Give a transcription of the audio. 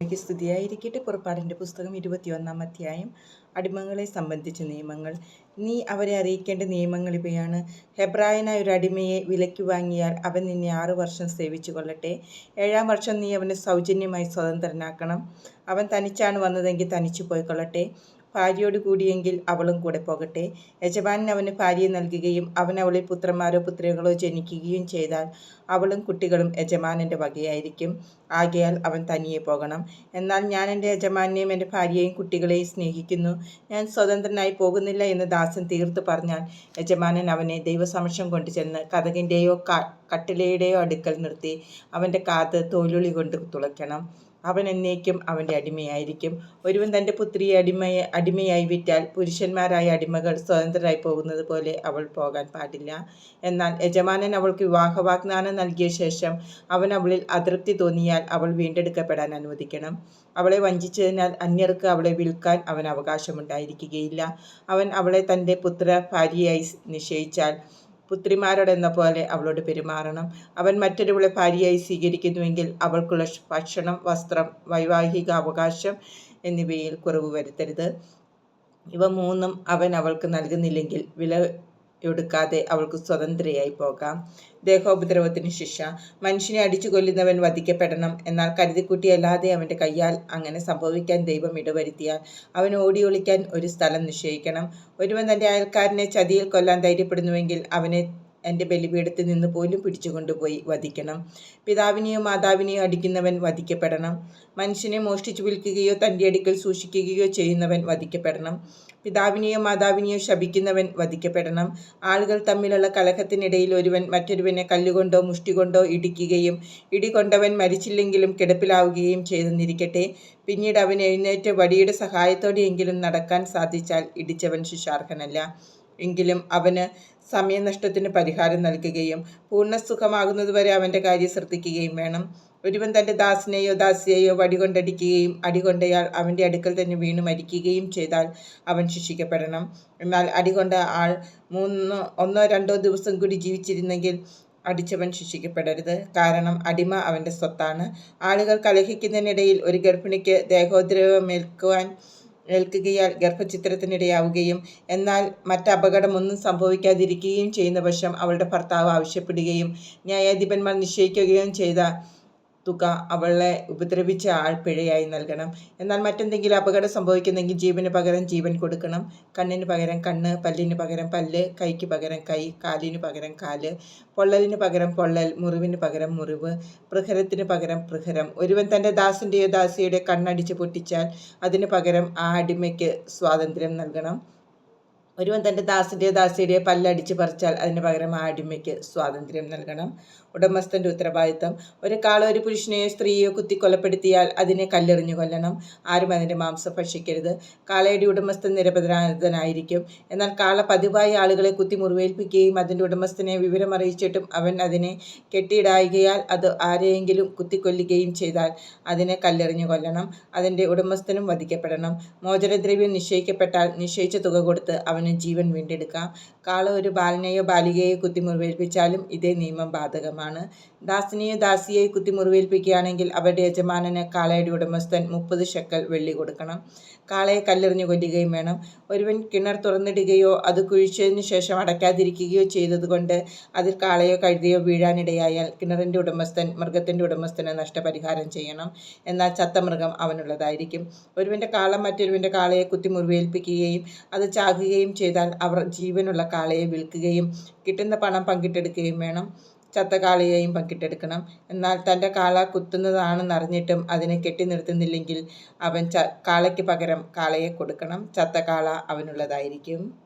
എനിക്ക് സ്തുതിയായിരിക്കട്ടെ. പുറപ്പാടിന്റെ പുസ്തകം ഇരുപത്തിയൊന്നാം അധ്യായം. അടിമകളെ സംബന്ധിച്ച നിയമങ്ങൾ. നീ അവരെ അറിയിക്കേണ്ട നിയമങ്ങൾ ഇവയാണ്. ഹെബ്രായനായ ഒരു അടിമയെ വിലയ്ക്ക് വാങ്ങിയാൽ അവൻ നിന്നെ ആറു വർഷം സേവിച്ചു കൊള്ളട്ടെ. ഏഴാം വർഷം നീ അവനെ സൗജന്യമായി സ്വതന്ത്രനാക്കണം. അവൻ തനിച്ചാണ് വന്നതെങ്കിൽ തനിച്ചു പോയിക്കൊള്ളട്ടെ. ഭാര്യയോട് കൂടിയെങ്കിൽ അവളും കൂടെ പോകട്ടെ. യജമാനൻ അവന് ഭാര്യയെ നൽകുകയും അവൻ അവളിൽ പുത്രന്മാരോ പുത്രികളോ ജനിക്കുകയും ചെയ്താൽ അവളും കുട്ടികളും യജമാനന്റെ വകയായിരിക്കും. ആകയാൽ അവൻ തനിയെ പോകണം. എന്നാൽ ഞാൻ എന്റെ യജമാനെയും എന്റെ ഭാര്യയെയും കുട്ടികളെയും സ്നേഹിക്കുന്നു. ഞാൻ സ്വതന്ത്രനായി പോകുന്നില്ല എന്ന് ദാസൻ തീർത്തു പറഞ്ഞാൽ യജമാനൻ അവനെ ദൈവസമക്ഷം കൊണ്ടു ചെന്ന് കഥകിന്റെയോ കട്ടിലയുടെയോ അടുക്കൽ നിർത്തി അവന്റെ കാത് തോലുളി കൊണ്ട് തുളയ്ക്കണം. അവൻ എന്നേക്കും അവന്റെ അടിമയായിരിക്കും. ഒരുവൻ തന്റെ പുത്രിയെ അടിമയെ അടിമയായി വിറ്റാൽ പുരുഷന്മാരായ അടിമകൾ സ്വതന്ത്രരായി പോകുന്നത് പോലെ അവൾ പോകാൻ പാടില്ല. എന്നാൽ യജമാനൻ അവൾക്ക് വിവാഹ വാഗ്ദാനം നൽകിയ ശേഷം അവൻ അവളിൽ അതൃപ്തി തോന്നിയാൽ അവൾ വീണ്ടെടുക്കപ്പെടാൻ അനുവദിക്കണം. അവളെ വഞ്ചിച്ചതിനാൽ അന്യർക്ക് അവളെ വിൽക്കാൻ അവൻ അവകാശമുണ്ടായിരിക്കുകയില്ല. അവൻ അവളെ തന്റെ പുത്ര ഭാര്യയായി നിശ്ചയിച്ചാൽ പുത്രിമാരോടെന്ന പോലെ അവളോട് പെരുമാറണം. അവൻ മറ്റൊരുവളെ ഭാര്യയായി സ്വീകരിക്കുന്നുവെങ്കിൽ അവൾക്കുള്ള ഭക്ഷണം വസ്ത്രം വൈവാഹിക അവകാശം എന്നിവയിൽ കുറവ് വരുത്തരുത്. ഇവ മൂന്നും അവൻ അവൾക്ക് നൽകുന്നില്ലെങ്കിൽ വില എടുക്കാതെ അവൾക്ക് സ്വതന്ത്രയായി പോകാം. ദേഹോപദ്രവത്തിന് ശിക്ഷ. മനുഷ്യനെ അടിച്ചു കൊല്ലുന്നവൻ വധിക്കപ്പെടണം. എന്നാൽ കരുതിക്കുട്ടിയല്ലാതെ അവന്റെ കയ്യാൽ അങ്ങനെ സംഭവിക്കാൻ ദൈവം ഇടവരുത്തിയാൽ അവൻ ഓടി ഒളിക്കാൻ ഒരു സ്ഥലം നിശ്ചയിക്കണം. ഒരുവൻ തന്റെ അയൽക്കാരനെ ചതിയിൽ കൊല്ലാൻ ധൈര്യപ്പെടുന്നുവെങ്കിൽ അവനെ എന്റെ ബലിപീഠത്തിൽ നിന്ന് പോലും പിടിച്ചുകൊണ്ടുപോയി വധിക്കണം. പിതാവിനെയോ മാതാവിനെയോ അടിക്കുന്നവൻ വധിക്കപ്പെടണം. മനുഷ്യനെ മോഷ്ടിച്ചു വിൽക്കുകയോ തന്റെ അടുക്കൽ സൂക്ഷിക്കുകയോ ചെയ്യുന്നവൻ വധിക്കപ്പെടണം. പിതാവിനെയോ മാതാവിനെയോ ശപിക്കുന്നവൻ വധിക്കപ്പെടണം. ആളുകൾ തമ്മിലുള്ള കലഹത്തിനിടയിൽ ഒരുവൻ മറ്റൊരുവനെ കല്ലുകൊണ്ടോ മുഷ്ടികൊണ്ടോ ഇടിക്കുകയും ഇടികൊണ്ടവൻ മരിച്ചില്ലെങ്കിലും കിടപ്പിലാവുകയും ചെയ്തെന്നിരിക്കട്ടെ. പിന്നീട് അവൻ എഴുന്നേറ്റ് വടിയുടെ സഹായത്തോടെയെങ്കിലും നടക്കാൻ സാധിച്ചാൽ ഇടിച്ചവൻ ശിശാർഹനല്ല എങ്കിലും അവന് സമയനഷ്ടത്തിന് പരിഹാരം നൽകുകയും പൂർണസുഖമാകുന്നതുവരെ അവന്റെ കാര്യം ശ്രദ്ധിക്കുകയും വേണം. ഒരുവൻ തന്റെ ദാസിനെയോ ദാസിയെയോ വടികൊണ്ടടിക്കുകയും അടികൊണ്ടയാൾ അവന്റെ അടുക്കൽ തന്നെ വീണു മരിക്കുകയും ചെയ്താൽ അവൻ ശിക്ഷിക്കപ്പെടണം. എന്നാൽ അടികൊണ്ട ആൾ മൂന്നോ ഒന്നോ രണ്ടോ ദിവസം കൂടി ജീവിച്ചിരുന്നെങ്കിൽ അടിച്ചവൻ ശിക്ഷിക്കപ്പെടരുത്. കാരണം അടിമ അവന്റെ സ്വത്താണ്. ആളുകൾ കലഹിക്കുന്നതിനിടയിൽ ഒരു ഗർഭിണിക്ക് ദേഹോദ്രവമേൽക്കുവാൻ ഏൽക്കുകയാൽ ഗർഭചിത്രത്തിനിടയാവുകയും എന്നാൽ മറ്റപകടമൊന്നും സംഭവിക്കാതിരിക്കുകയും ചെയ്യുന്ന പക്ഷം അവളുടെ ഭർത്താവ് ആവശ്യപ്പെടുകയും ന്യായാധിപന്മാർ നിശ്ചയിക്കുകയും ചെയ്ത തുക അവളെ ഉപദ്രവിച്ച ആൾ പിഴയായി നൽകണം. എന്നാൽ മറ്റെന്തെങ്കിലും അപകടം സംഭവിക്കുന്നെങ്കിൽ ജീവന് പകരം ജീവൻ കൊടുക്കണം. കണ്ണിന് പകരം കണ്ണ് പല്ലിന് പകരം പല്ല് കൈക്ക് പകരം കൈ കാലിന് പകരം കാൽ പൊള്ളലിന് പകരം പൊള്ളൽ മുറിവിന് പകരം മുറിവ് പ്രഹരത്തിന് പകരം പ്രഹരം. ഒരുവൻ തന്റെ ദാസിന്റെയോ ദാസിയുടെ കണ്ണടിച്ച് പൊട്ടിച്ചാൽ അതിന് പകരം ആ അടിമയ്ക്ക് സ്വാതന്ത്ര്യം നൽകണം. ഒരുവൻ തന്റെ ദാസിന്റെയോ ദാസിയുടെയോ പല്ലടിച്ച് പറിച്ചാൽ അതിന് പകരം ആ അടിമയ്ക്ക് സ്വാതന്ത്ര്യം നൽകണം. ഉടമസ്ഥന്റെ ഉത്തരവാദിത്തം. ഒരു ഒരു പുരുഷനെയോ സ്ത്രീയോ കുത്തി കൊലപ്പെടുത്തിയാൽ അതിനെ കല്ലെറിഞ്ഞു കൊല്ലണം. ആരും അതിന്റെ മാംസം ഭക്ഷിക്കരുത്. കാളയുടെ ഉടമസ്ഥൻ നിരപരാധനായിരിക്കും എന്നാൽ കാള പതിവായി ആളുകളെ കുത്തി മുറിവേൽപ്പിക്കുകയും അതിന്റെ ഉടമസ്ഥനെ വിവരം അറിയിച്ചിട്ടും അവൻ അതിനെ കെട്ടിയിടായികയാൽ അത് ആരെയെങ്കിലും കുത്തിക്കൊല്ലുകയും ചെയ്താൽ അതിനെ കല്ലെറിഞ്ഞു കൊല്ലണം. അതിന്റെ ഉടമസ്ഥനും വധിക്കപ്പെടണം. മോചനദ്രവ്യം നിശ്ചയിക്കപ്പെട്ടാൽ നിശ്ചയിച്ച തുക കൊടുത്ത് അവന് ജീവൻ വീണ്ടെടുക്കാം. കാള ഒരു ബാലനെയോ ബാലികയോ കുത്തിമുറിവേൽപ്പിച്ചാലും ഇതേ നിയമം ബാധകമാണ്. ദാസിനെയോ ദാസിയെയോ കുത്തിമുറിവേൽപ്പിക്കുകയാണെങ്കിൽ അവരുടെ യജമാനന് കാളയുടെ ഉടമസ്ഥൻ മുപ്പത് ശക്കൽ വെള്ളി കൊടുക്കണം. കാളയെ കല്ലെറിഞ്ഞു കൊല്ലുകയും വേണം. ഒരുവൻ കിണർ തുറന്നിടുകയോ അത് കുഴിച്ചതിന് ശേഷം അടയ്ക്കാതിരിക്കുകയോ ചെയ്തതുകൊണ്ട് അതിൽ കാളയോ കഴുതിയോ വീഴാനിടയായാൽ കിണറിന്റെ ഉടമസ്ഥൻ മൃഗത്തിന്റെ ഉടമസ്ഥന് നഷ്ടപരിഹാരം ചെയ്യണം. എന്നാൽ ചത്ത മൃഗം അവനുള്ളതായിരിക്കും. ഒരുവന്റെ കാള മറ്റൊരുവന്റെ കാളയെ കുത്തിമുറിവേൽപ്പിക്കുകയും അത് ചാകുകയും ചെയ്താൽ അവർ ജീവനുള്ള കാളയെ വിൽക്കുകയും കിട്ടുന്ന പണം പങ്കിട്ടെടുക്കുകയും വേണം. ചത്ത കാളയെയും പങ്കിട്ടെടുക്കണം. എന്നാൽ തന്റെ കാള കുത്തുന്നതാണെന്നറിഞ്ഞിട്ടും അതിനെ കെട്ടി നിർത്തുന്നില്ലെങ്കിൽ അവൻ ച കാളയ്ക്ക് പകരം കാളയെ കൊടുക്കണം. ചത്ത കാള അവനുള്ളതായിരിക്കും.